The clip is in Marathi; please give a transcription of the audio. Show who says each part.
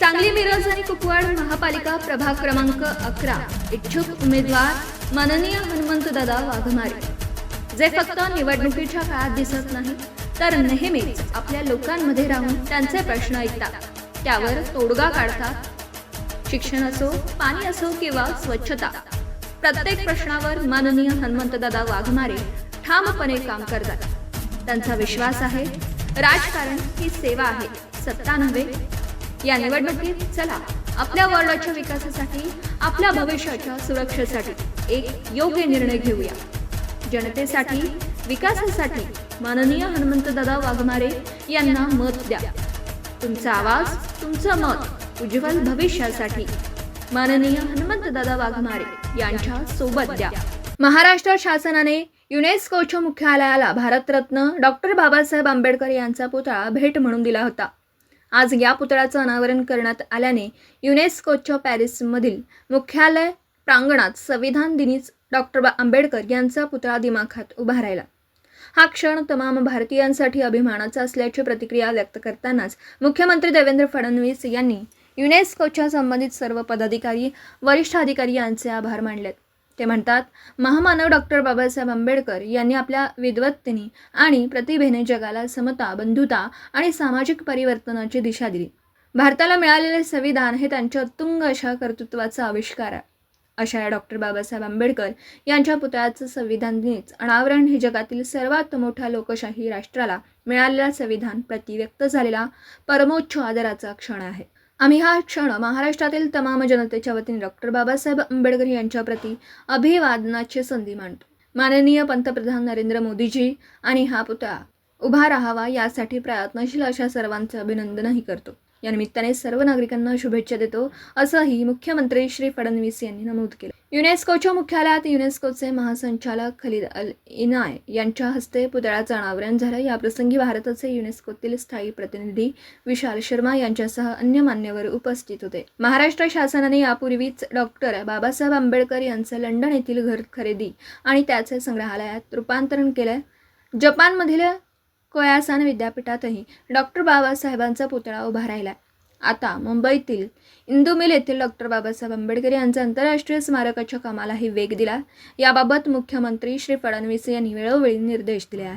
Speaker 1: सांगली मिरज आणि कुपवाड महापालिका प्रभाग क्रमांक अकरा. इच्छुक उमेदवार माननीय हनुमंतदादा वाघमारे. जे फक्त निवडणुकीच्या काळात दिसत नाही तर नेहमीच आपल्या लोकांमध्ये राहून त्यांचे प्रश्न ऐकतात. त्यावर तोडगा काढतात. शिक्षण असो पाणी असो किंवा स्वच्छता प्रत्येक प्रश्नावर माननीय हनुमंतदादा वाघमारे ठामपणे काम करतात. त्यांचा विश्वास आहे. राजकारण ही सेवा आहे. सत्ता नव्हे या निवडणुकीत चला आपल्या वॉर्डाच्या विकासासाठी आपल्या भविष्याच्या सुरक्षेसाठी एक योग्य निर्णय घेऊया. जनतेसाठी विकासासाठी माननीय हनुमंतदादा वाघमारे यांना मत द्या. तुमचा आवाज तुमचं मत उज्ज्वल भविष्यासाठी माननीय हनुमंतदादा वाघमारे यांच्या सोबत द्या. महाराष्ट्र शासनाने युनेस्कोच्या मुख्यालयाला भारतरत्न डॉक्टर बाबासाहेब आंबेडकर यांचा पुतळा भेट म्हणून दिला होता. आज या पुतळ्याचं अनावरण करण्यात आल्याने युनेस्कोच्या पॅरिसमधील मुख्यालय प्रांगणात संविधान दिनीच डॉक्टर आंबेडकर यांचा पुतळा दिमाखात उभा राहिला. हा क्षण तमाम भारतीयांसाठी अभिमानाचा असल्याची प्रतिक्रिया व्यक्त करतानाच मुख्यमंत्री देवेंद्र फडणवीस यांनी युनेस्कोच्या संबंधित सर्व पदाधिकारी वरिष्ठ अधिकारी यांचे आभार मानलेत. ते म्हणतात महामानव डॉक्टर बाबासाहेब आंबेडकर यांनी आपल्या विद्वत्तेने आणि प्रतिभेने जगाला समता बंधुता आणि सामाजिक परिवर्तनाची दिशा दिली. भारताला मिळालेले संविधान हे त्यांच्या उत्तुंग अशा कर्तृत्वाचा आविष्कार आहे. अशा या डॉक्टर बाबासाहेब आंबेडकर यांच्या पुतळ्याचं संविधान दिनीच अनावरण हे जगातील सर्वात मोठ्या लोकशाही राष्ट्राला मिळालेला संविधान प्रति व्यक्त झालेला परमोच्च आदराचा क्षण आहे. आम्ही हा क्षण महाराष्ट्रातील तमाम जनतेच्या वतीने डॉक्टर बाबासाहेब आंबेडकर यांच्या प्रती अभिवादनाची संधी मानतो माननीय पंतप्रधान नरेंद्र मोदीजी आणि हा पुतळा उभा राहावा यासाठी प्रयत्नशील अशा सर्वांचे अभिनंदनही करतो. या निमित्ताने सर्व नागरिकांना शुभेच्छा देतो असंही मुख्यमंत्री श्री फडणवीस यांनी नमूद केलं. युनेस्कोच्या मुख्यालयात युनेस्कोचे महासंचालक खलीद अल इनाय यांच्या हस्ते पुतळ्याचं अनावरण झालं. या प्रसंगी भारताचे युनेस्कोतील स्थायी प्रतिनिधी विशाल शर्मा यांच्यासह अन्य मान्यवर उपस्थित होते. महाराष्ट्र शासनाने यापूर्वीच डॉक्टर बाबासाहेब आंबेडकर यांचं लंडन येथील घर खरेदी आणि त्याचे संग्रहालयात रूपांतरण केलंय जपानमधील कोयासान विद्यापीठातही डॉक्टर बाबासाहेबांचा पुतळा उभा राहिला. आता मुंबईतील इंदू मिल येथील डॉक्टर बाबासाहेब आंबेडकर यांच्या आंतरराष्ट्रीय स्मारकाच्या कामालाही वेग दिला. याबाबत मुख्यमंत्री श्री फडणवीस यांनी वेळोवेळी निर्देश दिले आहेत.